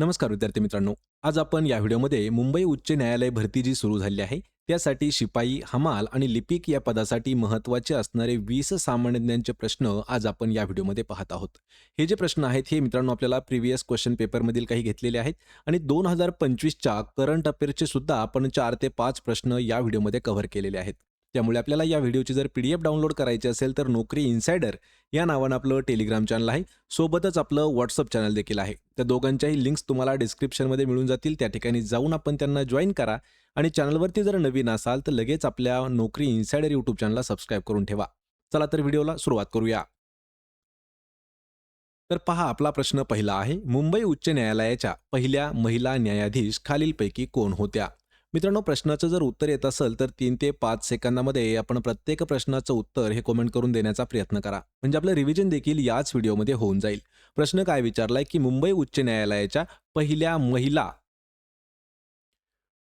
नमस्कार विद्यार्थी मित्रांनो. आज आपण या व्हिडिओमध्ये मुंबई उच्च न्यायालय भरती जी सुरू झाली आहे. त्यासाठी शिपाई हमाल आणि लिपिक या पदासाठी महत्त्वाचे असणारे वीस सामान्यज्ञांचे प्रश्न आज आपण या व्हिडिओमध्ये पाहत आहोत. हे जे प्रश्न आहेत हे मित्रांनो आपल्याला प्रिव्हियस क्वेश्चन पेपरमधील काही घेतलेले आहेत आणि दोन हजार पंचवीसच्या करंट अफेअर्सचे सुद्धा आपण चार ते पाच प्रश्न या व्हिडिओमध्ये कव्हर केलेले आहेत. त्यामुळे आपल्याला या व्हिडिओची जर पी डी एफ डाउनलोड करायची असेल तर नोकरी इन्सायडर या नावानं आपलं टेलिग्राम चॅनल आहे. सोबतच आपलं व्हॉट्सअप चॅनल देखील आहे. त्या दोघांच्याही लिंक्स तुम्हाला डिस्क्रिप्शनमध्ये मिळून जातील. त्या ठिकाणी जाऊन आपण त्यांना जॉईन करा. आणि चॅनलवरती जर नवीन असाल तर लगेच आपल्या नोकरी इन्सायडर यूट्यूब चॅनलला सबस्क्राईब करून ठेवा. चला तर व्हिडिओला सुरुवात करूया. तर पहा आपला प्रश्न पहिला आहे. मुंबई उच्च न्यायालयाच्या पहिल्या महिला न्यायाधीश खालीलपैकी कोण होत्या? मित्रांनो प्रश्नाचं जर उत्तर येत असेल तर तीन ते पाच सेकंदामध्ये आपण प्रत्येक प्रश्नाचं उत्तर हे कमेंट करून देण्याचा प्रयत्न करा. म्हणजे आपलं रिव्हिजन देखील याच व्हिडिओमध्ये होऊन जाईल. प्रश्न काय विचारलाय की मुंबई उच्च न्यायालयाच्या पहिल्या महिला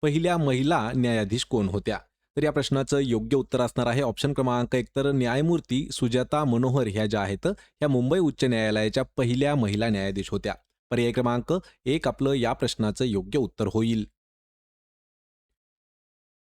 पहिल्या महिला न्यायाधीश कोण होत्या? तर या प्रश्नाचं योग्य उत्तर असणार आहे. ऑप्शन क्रमांक एक तर न्यायमूर्ती सुजाता मनोहर ह्या ज्या आहेत या मुंबई उच्च न्यायालयाच्या पहिल्या महिला न्यायाधीश होत्या. पर्याय क्रमांक एक आपलं या प्रश्नाचं योग्य उत्तर होईल.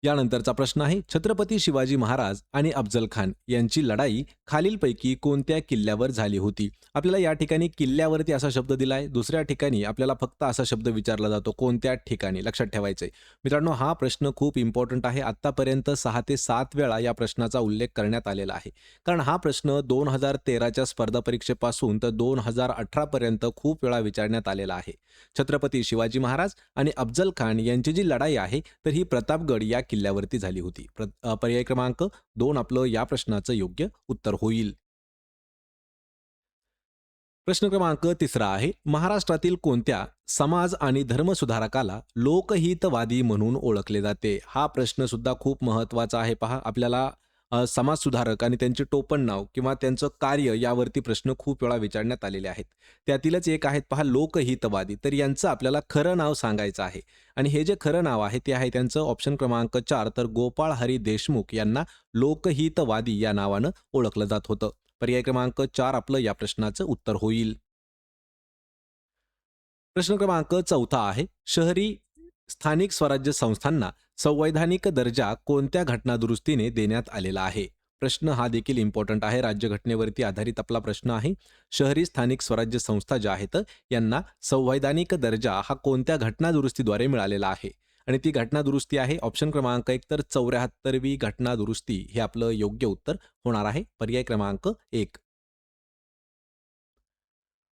यानंतरचा प्रश्न आहे छत्रपती शिवाजी महाराज आणि अफजल खान यांची लढाई खालीलपैकी कोणत्या किल्ल्यावर झाली होती? आपल्याला या ठिकाणी किल्ल्यावरती असा शब्द दिलाय दुसऱ्या ठिकाणी आपल्याला फक्त असा शब्द विचारला जातो कोणत्या ठिकाणी? लक्षात ठेवायचंय. मित्रांनो हा प्रश्न खूप इम्पॉर्टंट आहे. आतापर्यंत सहा ते सात वेळा या प्रश्नाचा उल्लेख करण्यात आलेला आहे. कारण हा प्रश्न दोन हजार तेराच्या स्पर्धा परीक्षेपासून तर दोन हजार अठरापर्यंत खूप वेळा विचारण्यात आलेला आहे. छत्रपती शिवाजी महाराज आणि अफजल खान यांची जी लढाई आहे तर ही प्रतापगड या किल्ल्यावरती झाली होती. पर्याय क्रमांक दोन आपलं या प्रश्नाचं योग्य उत्तर होईल. प्रश्न क्रमांक तिसरा आहे महाराष्ट्रातील कोणत्या समाज आणि धर्मसुधारकाला लोकहितवादी म्हणून ओळखले जाते? हा प्रश्न सुद्धा खूप महत्त्वाचा आहे. पहा आपल्याला समाजसुधारक आणि त्यांचे टोपण नाव किंवा त्यांचं कार्य यावरती प्रश्न खूप वेळा विचारण्यात आलेले आहेत. त्यातीलच एक आहेत पहा लोकहितवादी. तर यांचं आपल्याला खरं नाव सांगायचं आहे. आणि हे जे खरं नाव आहे ते आहे त्यांचं ऑप्शन क्रमांक चार तर गोपाळ हरी देशमुख यांना लोकहितवादी या नावानं ओळखलं जात होतं. पर्याय क्रमांक चार आपलं या प्रश्नाचं उत्तर होईल. प्रश्न क्रमांक चौथा आहे शहरी स्थानिक स्वराज्य संस्थांना संवैधानिक दर्जा कोणत्या घटनादुरुस्तीने देण्यात आलेला आहे? प्रश्न हा देखील इम्पॉर्टंट आहे. राज्यघटनेवरती आधारित आपला प्रश्न आहे. शहरी स्थानिक स्वराज्य संस्था ज्या आहेत यांना संवैधानिक दर्जा हा कोणत्या घटनादुरुस्तीद्वारे मिळालेला आहे? आणि ती घटनादुरुस्ती आहे ऑप्शन क्रमांक एक तर चौऱ्याहत्तरवी घटनादुरुस्ती हे आपलं योग्य उत्तर होणार आहे. पर्याय क्रमांक एक.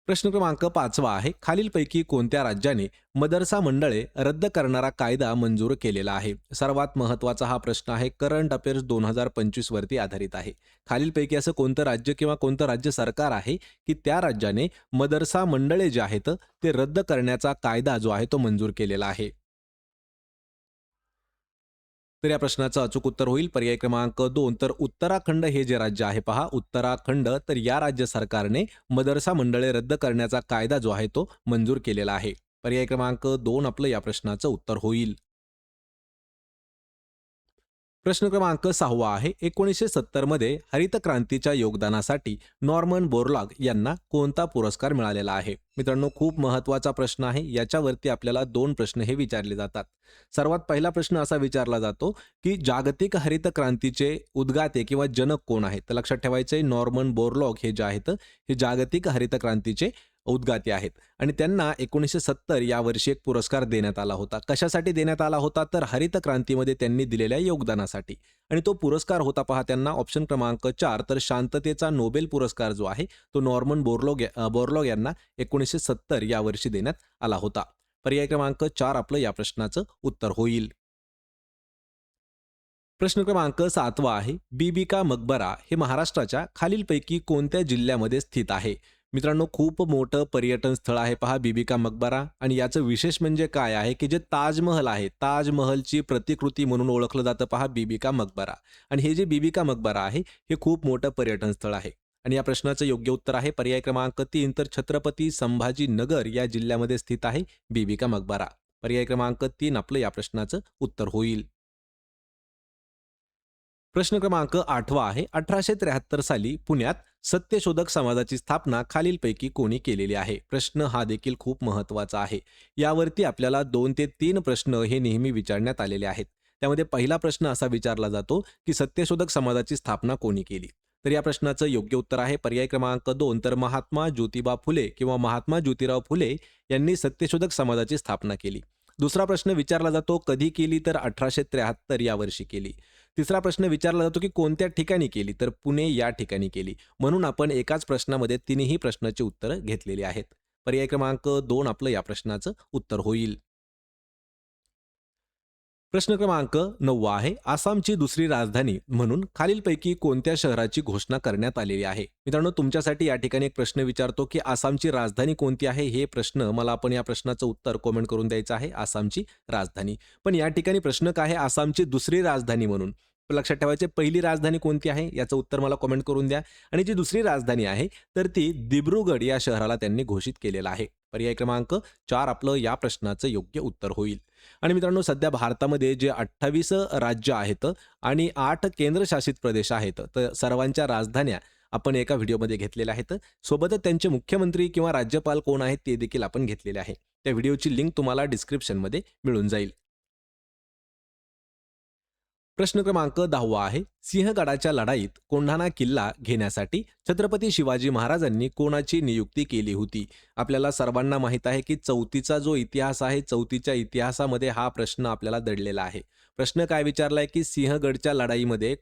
प्रश्न क्रमांक पाचवा आहे. खालीलपैकी कोणत्या राज्याने मदरसा मंडळे रद्द करणारा कायदा मंजूर केलेला आहे? सर्वात महत्त्वाचा हा प्रश्न आहे. करंट अफेअर्स दोन हजार पंचवीस वरती आधारित आहे. खालीलपैकी असं कोणतं राज्य किंवा कोणतं राज्य सरकार आहे की त्या राज्याने मदरसा मंडळे जे आहेत ते रद्द करण्याचा कायदा जो आहे तो मंजूर केलेला आहे? तर या प्रश्नाचं अचूक उत्तर होईल. पर्याय क्रमांक दोन तर उत्तराखंड हे जे राज्य आहे पहा. उत्तराखंड तर या राज्य सरकारने मदरसा मंडळे रद्द करण्याचा कायदा जो आहे तो मंजूर केलेला आहे. पर्याय क्रमांक दोन आपलं या प्रश्नाचं उत्तर होईल. प्रश्न क्रमांक सहावा आहे. एकोणीसशे सत्तरमध्ये हरित क्रांतीच्या योगदानासाठी नॉर्मन बोरलॉग यांना कोणता पुरस्कार मिळालेला आहे? मित्रांनो खूप महत्त्वाचा प्रश्न आहे. याच्यावरती आपल्याला दोन प्रश्न हे विचारले जातात. सर्वात पहिला प्रश्न असा विचारला जातो की जागतिक हरित क्रांतीचे उद्गाते किंवा जनक कोण आहेत? तर लक्षात ठेवायचे नॉर्मन बोरलॉग हे जे आहेत हे जागतिक हरित क्रांतीचे उद्गाते आहेत. आणि त्यांना एकोणीसशे सत्तर या वर्षी एक पुरस्कार देण्यात आला होता. कशासाठी देण्यात आला होता? तर हरित क्रांतीमध्ये त्यांनी दिलेल्या योगदानासाठी. आणि तो पुरस्कार होता पहा त्यांना ऑप्शन क्रमांक चार. तर शांततेचा नोबेल पुरस्कार जो आहे तो नॉर्मन बोरलॉग या- बोरलॉग यांना एकोणीसशे सत्तर या वर्षी देण्यात आला होता. पर्याय क्रमांक चार आपलं या प्रश्नाचं उत्तर होईल. प्रश्न क्रमांक सातवा आहे. बीबिका मकबरा हे महाराष्ट्राच्या खालीलपैकी कोणत्या जिल्ह्यामध्ये स्थित आहे? मित्रांनो खूप मोठं पर्यटन स्थळ आहे पहा बिबिका मकबरा. आणि याचं विशेष म्हणजे काय आहे की जे ताजमहल आहे ताजमहलची प्रतिकृती म्हणून ओळखलं जातं पहा बिबिका मकबरा. आणि हे जे बीबिका मकबरा आहे हे खूप मोठं पर्यटन स्थळ आहे. आणि या प्रश्नाचं योग्य उत्तर आहे पर्याय क्रमांक तीन तर छत्रपती संभाजी नगर या जिल्ह्यामध्ये स्थित आहे बीबिका मकबरा. पर्याय क्रमांक तीन आपलं या प्रश्नाचं उत्तर होईल. प्रश्न क्रमांक आठवा आहे. अठराशे त्र्याहत्तर साली पुण्यात सत्यशोधक समाजाची स्थापना खालीलपैकी कोणी केलेली आहे? प्रश्न हा देखील खूप महत्त्वाचा आहे. यावरती आपल्याला दोन ते तीन प्रश्न हे नेहमी विचारण्यात आलेले आहेत. त्यामध्ये पहिला प्रश्न असा विचारला जातो की सत्यशोधक समाजाची स्थापना कोणी केली? तर या प्रश्नाचं योग्य उत्तर आहे पर्याय क्रमांक दोन. तर महात्मा ज्योतिबा फुले किंवा महात्मा ज्योतिराव फुले यांनी सत्यशोधक समाजाची स्थापना केली. दुसरा प्रश्न विचारला जातो कधी केली तर अठराशे त्र्याहत्तर या वर्षी केली? तिसरा प्रश्न विचारला जातो की कोणत्या ठिकाणी केली तर पुणे या ठिकाणी केली? म्हणून आपण एकाच प्रश्नामध्ये तिन्ही प्रश्नाची उत्तरं घेतलेली आहेत. पर्याय क्रमांक दोन आपलं या प्रश्नाचं उत्तर होईल. प्रश्न क्रमांक नववा आहे. आसामची दुसरी राजधानी म्हणून खालीलपैकी कोणत्या शहराची घोषणा करण्यात आलेली आहे? मित्रांनो तुमच्यासाठी या ठिकाणी एक प्रश्न विचारतो की आसामची राजधानी कोणती आहे? हे प्रश्न मला आपण या प्रश्नाचं उत्तर कॉमेंट करून द्यायचं आहे आसामची राजधानी. पण या ठिकाणी प्रश्न काय आहे? आसामची दुसरी राजधानी म्हणून. लक्षात ठेवायचे पहिली राजधानी कोणती आहे? याचं उत्तर मला कॉमेंट करून द्या. आणि जी दुसरी राजधानी आहे तर ती दिब्रुगड या शहराला त्यांनी घोषित केलेलं आहे. पर्याय क्रमांक चार आपलं या प्रश्नाचं योग्य उत्तर होईल. आणि मित्रांनो सध्या भारतामध्ये जे अठ्ठावीस राज्य आहेत आणि आठ केंद्रशासित प्रदेश आहेत तर सर्वांच्या राजधान्या आपण एका व्हिडिओमध्ये घेतलेल्या आहेत. सोबतच त्यांचे मुख्यमंत्री किंवा राज्यपाल कोण आहेत ते देखील आपण घेतलेले आहे. त्या व्हिडिओची लिंक तुम्हाला डिस्क्रिप्शनमध्ये मिळून जाईल. प्रश्न क्रमांक दहावा आहे. सिंहगडाच्या लढाईत कोंढाणा किल्ला घेण्यासाठी छत्रपती शिवाजी महाराजांनी कोणाची नियुक्ती केली होती? आपल्याला सर्वांना माहीत आहे की चौथीचा जो इतिहास आहे चौथीच्या इतिहासामध्ये हा प्रश्न आपल्याला दडलेला आहे. प्रश्न काय विचारलाय की सिंहगडच्या लढाईमध्ये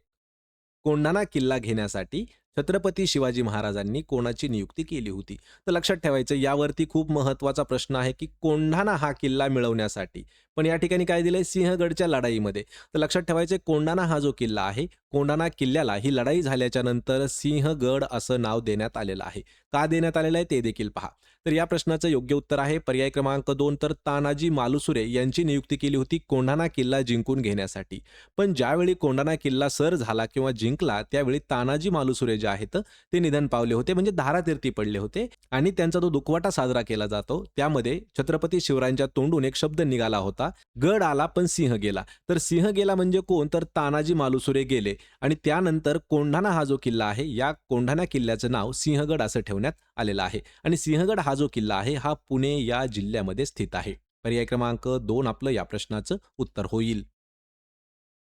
कोंढाणा किल्ला घेण्यासाठी छत्रपती शिवाजी महाराजांनी कोणाची नियुक्ती केली होती? तर लक्षात ठेवायचं यावरती खूप महत्त्वाचा प्रश्न आहे की कोंढाणा हा किल्ला मिळवण्यासाठी पण या ठिकाणी काय दिलंय? सिंहगडच्या लढाईमध्ये. तर लक्षात ठेवायचे कोंडाना हा जो किल्ला आहे कोंडाना किल्ल्याला ही लढाई झाल्याच्यानंतर सिंहगड असं नाव देण्यात आलेलं आहे. का देण्यात आलेलं आहे ते देखील पहा. तर या प्रश्नाचं योग्य उत्तर आहे पर्याय क्रमांक दोन तर तानाजी मालुसुरे यांची नियुक्ती केली होती कोंढाणा किल्ला जिंकून घेण्यासाठी. पण ज्यावेळी कोंढाणा किल्ला सर झाला किंवा जिंकला त्यावेळी तानाजी मालुसुरे जे आहेत ते निधन पावले होते म्हणजे धारातीर्थी पडले होते आणि त्यांचा जो दुखवाटा साजरा केला जातो. त्यामध्ये छत्रपती शिवरायांच्या तोंडून एक शब्द निघाला होता होता. गड आला पण सिंह गेला. तर सिंह गेला म्हणजे कोण? तर तानाजी मालुसुरे गेले. आणि त्यानंतर कोंढाणा हा जो किल्ला आहे या कोंढाणा किल्ल्याचं नाव सिंहगड असं ठेवण्यात आलेलं आहे. आणि सिंहगड हा जो किल्ला आहे हा पुणे या जिल्ह्यामध्ये स्थित आहे. पर्याय क्रमांक दोन आपलं या प्रश्नाचं उत्तर होईल.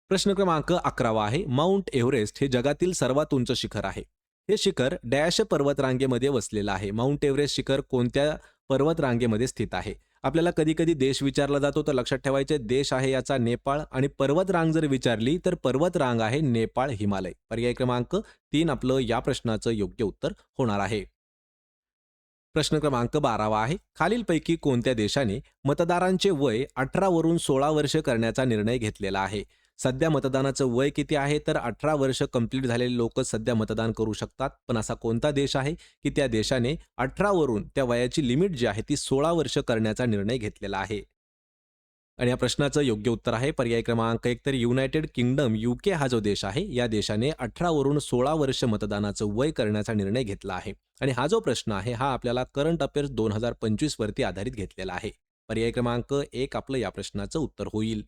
प्रश्न क्रमांक अकरावा आहे. माउंट एव्हरेस्ट हे जगातील सर्वात उंच शिखर आहे. हे शिखर डॅश पर्वतरांगेमध्ये वसलेलं आहे. माउंट एव्हरेस्ट शिखर कोणत्या पर्वतरांगेमध्ये स्थित आहे? आपल्याला कधी कधी देश विचारला जातो तर लक्षात ठेवायचे देश आहे याचा नेपाळ आणि पर्वत रांग जर विचारली तर पर्वत रांग आहे नेपाळ हिमालय. पर्याय क्रमांक तीन आपलं या प्रश्नाचं योग्य उत्तर होणार आहे. प्रश्न क्रमांक बारावा आहे. खालीलपैकी कोणत्या देशाने मतदारांचे वय अठरा वरून सोळा वर्ष करण्याचा निर्णय घेतलेला आहे? सध्या मतदानाचं वय किती आहे? तर अठरा वर्ष कंप्लीट झालेले लोक सध्या मतदान करू शकतात. पण असा कोणता देश आहे? की त्या देशाने अठरावरून त्या वयाची लिमिट जी आहे ती सोळा वर्ष करण्याचा निर्णय घेतलेला आहे. आणि या प्रश्नाचं योग्य उत्तर आहे. पर्याय क्रमांक एक तर युनायटेड किंगडम युके हा जो देश आहे या देशाने अठरावरून सोळा वर्ष मतदानाचं वय करण्याचा निर्णय घेतला आहे. आणि हा जो प्रश्न आहे हा आपल्याला करंट अफेअर्स दोन हजार पंचवीस वरती आधारित घेतलेला आहे. पर्याय क्रमांक एक आपलं या प्रश्नाचं उत्तर होईल.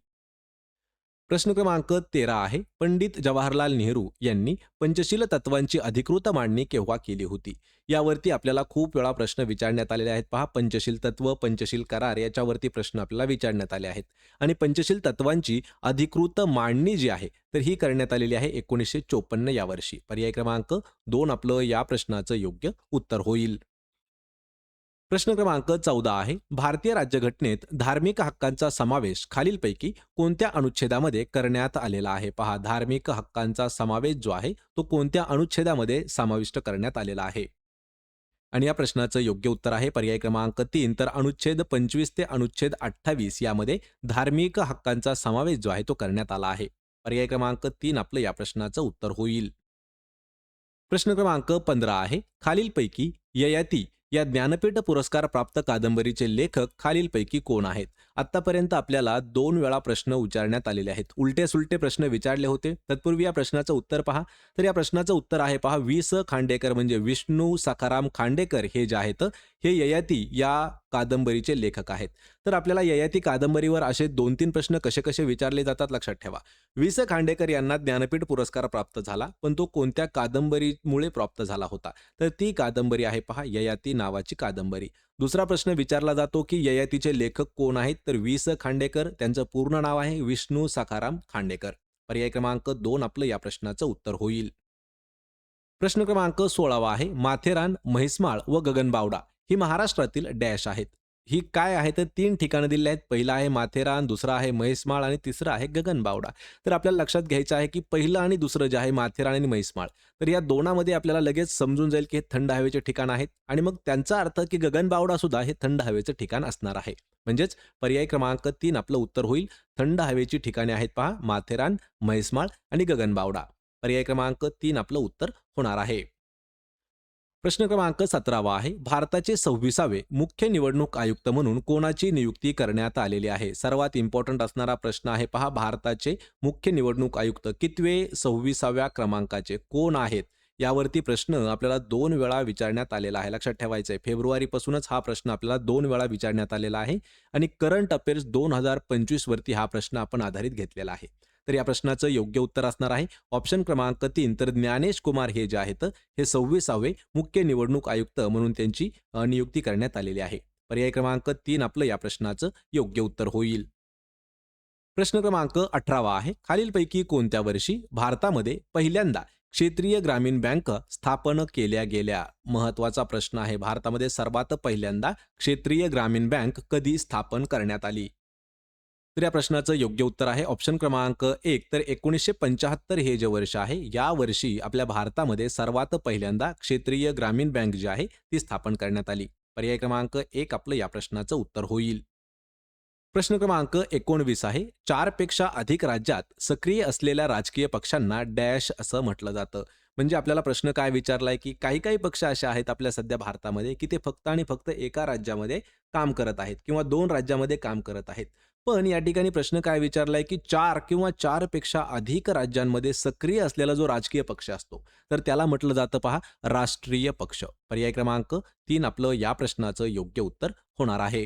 प्रश्न क्रमांक तेरा आहे. पंडित जवाहरलाल नेहरू यांनी पंचशील तत्वांची अधिकृत मांडणी केव्हा केली होती? यावरती आपल्याला खूप वेळा प्रश्न विचारण्यात आलेले आहेत. पहा पंचशील तत्व पंचशील करार याच्यावरती प्रश्न आपल्याला विचारण्यात आले आहेत. आणि पंचशील तत्वांची अधिकृत मांडणी जी आहे तर ही करण्यात आलेली आहे एकोणीसशे चोपन्न यावर्षी. पर्याय क्रमांक दोन आपलं या प्रश्नाचं योग्य उत्तर होईल. प्रश्न क्रमांक चौदा आहे. भारतीय राज्यघटनेत धार्मिक हक्कांचा समावेश खालीलपैकी कोणत्या अनुच्छेदामध्ये करण्यात आलेला आहे? पहा धार्मिक हक्कांचा समावेश जो आहे तो कोणत्या अनुच्छेदामध्ये समाविष्ट करण्यात आलेला आहे? आणि या प्रश्नाचं योग्य उत्तर आहे. पर्याय क्रमांक तीन तर अनुच्छेद पंचवीस ते अनुच्छेद अठ्ठावीस यामध्ये धार्मिक हक्कांचा समावेश जो आहे तो करण्यात आला आहे. पर्याय क्रमांक तीन आपलं या प्रश्नाचं उत्तर होईल. प्रश्न क्रमांक पंधरा आहे. खालीलपैकी ययाती या ज्ञानपीठ पुरस्कार प्राप्त कादंबरीचे लेखक खालीलपैकी कोण आहेत? आतापर्यंत आपल्याला दोन वेळा प्रश्न विचारण्यात आलेले आहेत. उलटे सुलटे प्रश्न विचारले होते. तत्पूर्वी या प्रश्नाचं उत्तर पहा. तर या प्रश्नाचं उत्तर आहे पहा. वि स खांडेकर म्हणजे विष्णू सखाराम खांडेकर हे जे आहेत हे ययाती या कादंबरीचे लेखक आहेत. तर आपल्याला ययाती कादंबरीवर असे दोन तीन प्रश्न कसे कसे विचारले जातात लक्षात ठेवा. वि स. खांडेकर यांना ज्ञानपीठ पुरस्कार प्राप्त झाला पण तो कोणत्या कादंबरीमुळे प्राप्त झाला होता? तर ती कादंबरी आहे पहा ययाती नावाची कादंबरी. दुसरा प्रश्न विचारला जातो की ययातीचे लेखक कोण आहेत? तर वि स. खांडेकर त्यांचं पूर्ण नाव आहे विष्णू सखाराम खांडेकर. पर्याय क्रमांक दोन आपलं या प्रश्नाचं उत्तर होईल. प्रश्न क्रमांक सोळावा आहे माथेरान म्हैसमाळ व गगनबावडा. ही महाराष्ट्रातील डॅश आहेत. ही काय आहे तर तीन ठिकाणं दिली आहेत. पहिलं आहे माथेरान दुसरं आहे म्हैसमाळ आणि तिसरं आहे गगनबावडा. तर आपल्याला लक्षात घ्यायचं आहे की पहिलं आणि दुसरं जे आहे माथेरान आणि म्हैसमाळ. तर या दोनामध्ये आपल्याला लगेच समजून जाईल की हे थंड हवेचे ठिकाण आहेत आणि मग त्यांचा अर्थ की गगनबावडा सुद्धा हे थंड हवेचं ठिकाण असणार आहे. म्हणजेच पर्याय क्रमांक तीन आपलं उत्तर होईल. थंड हवेची ठिकाणे आहेत पहा माथेरान म्हैसमाळ आणि गगनबावडा. पर्याय क्रमांक तीन आपलं उत्तर होणार आहे. प्रश्न क्रमांक सतरावा आहे. भारताचे सव्वीसावे मुख्य निवडणूक आयुक्त म्हणून कोणाची नियुक्ती करण्यात आलेली आहे? सर्वात इम्पॉर्टंट असणारा प्रश्न आहे पहा भारताचे मुख्य निवडणूक आयुक्त कितवे सव्वीसाव्या क्रमांकाचे? कोण आहेत? यावरती प्रश्न आपल्याला दोन वेळा विचारण्यात आलेला आहे. लक्षात ठेवायचं आहे फेब्रुवारीपासूनच हा प्रश्न आपल्याला दोन वेळा विचारण्यात आलेला आहे आणि करंट अफेअर्स दोन हजार पंचवीसवरती हा प्रश्न आपण आधारित घेतलेला आहे. तर या प्रश्नाचं योग्य उत्तर असणार आहे. ऑप्शन क्रमांक तीन तर ज्ञानेश कुमार हे जे आहेत हे सव्वीसावे मुख्य निवडणूक आयुक्त म्हणून त्यांची नियुक्ती करण्यात आलेली आहे. पर्याय क्रमांक तीन आपलं या प्रश्नाचं योग्य उत्तर होईल. प्रश्न क्रमांक अठरावा आहे. खालीलपैकी कोणत्या वर्षी भारतामध्ये पहिल्यांदा क्षेत्रीय ग्रामीण बँक स्थापन केल्या गेल्या? महत्त्वाचा प्रश्न आहे. भारतामध्ये सर्वात पहिल्यांदा क्षेत्रीय ग्रामीण बँक कधी स्थापन करण्यात आली? तर या प्रश्नाचं योग्य उत्तर आहे. ऑप्शन क्रमांक एक तर एकोणीसशे पंचाहत्तर हे जे वर्ष आहे या वर्षी आपल्या भारतामध्ये सर्वात पहिल्यांदा क्षेत्रीय ग्रामीण बँक जी आहे ती स्थापन करण्यात आली. पर्याय क्रमांक एक आपलं या प्रश्नाचं उत्तर होईल. प्रश्न क्रमांक एकोणवीस आहे. चारपेक्षा अधिक राज्यात सक्रिय असलेल्या राजकीय पक्षांना डॅश असं म्हटलं जातं. म्हणजे आपल्याला प्रश्न काय विचारलाय की काही काही पक्ष असे आहेत आपल्या सध्या भारतामध्ये की ते फक्त आणि फक्त एका राज्यामध्ये काम करत आहेत किंवा दोन राज्यामध्ये काम करत आहेत. पण या ठिकाणी प्रश्न काय विचारलाय की चार किंवा चारपेक्षा अधिक राज्यांमध्ये सक्रिय असलेला जो राजकीय पक्ष असतो तर त्याला म्हटलं जातं पहा राष्ट्रीय पक्ष. पर्याय क्रमांक तीन आपलं या प्रश्नाचं योग्य उत्तर होणार आहे.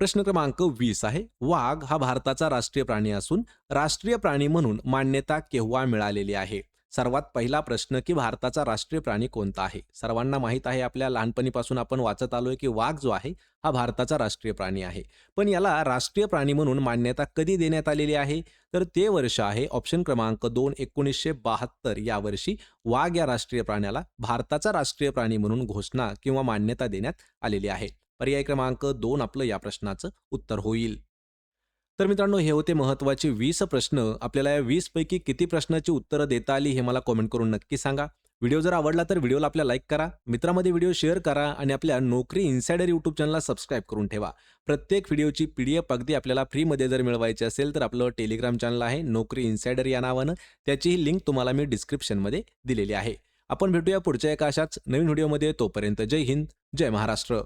प्रश्न क्रमांक वीस आहे. वाघ हा भारताचा राष्ट्रीय प्राणी असून राष्ट्रीय प्राणी म्हणून मान्यता केव्हा मिळालेली आहे? सर्वात पहिला प्रश्न की भारताचा राष्ट्रीय प्राणी कोणता आहे? सर्वांना माहीत आहे आपल्या लहानपणीपासून आपण वाचत आलोय की वाघ जो आहे हा भारताचा राष्ट्रीय प्राणी आहे. पण याला राष्ट्रीय प्राणी म्हणून मान्यता कधी देण्यात आलेली आहे? तर ते वर्ष आहे ऑप्शन क्रमांक दोन एकोणीसशे बहात्तर या वर्षी वाघ या राष्ट्रीय प्राण्याला भारताचा राष्ट्रीय प्राणी म्हणून घोषणा किंवा मान्यता देण्यात आलेली आहे. पर्याय क्रमांक दोन आपलं या प्रश्नाचं उत्तर होईल. तर मित्रांनो हे होते महत्त्वाचे वीस प्रश्न. आपल्याला या वीस पैकी किती प्रश्नाची उत्तरं देता आली हे मला कॉमेंट करून नक्की सांगा. व्हिडिओ जर आवडला तर व्हिडिओला आपल्या लाईक करा मित्रामध्ये व्हिडिओ शेअर करा आणि आपल्या नोकरी इन्सायडर यूट्यूब चॅनलला सबस्क्राईब करून ठेवा. प्रत्येक व्हिडिओची पी डी एफ अगदी आपल्याला फ्रीमध्ये जर मिळवायची असेल तर आपलं टेलिग्राम चॅनल आहे नोकरी इन्सायडर या नावानं. त्याचीही लिंक तुम्हाला मी डिस्क्रिप्शनमध्ये दिलेली आहे. आपण भेटूया पुढच्या एका अशाच नवीन व्हिडिओमध्ये. तोपर्यंत जय हिंद जय महाराष्ट्र.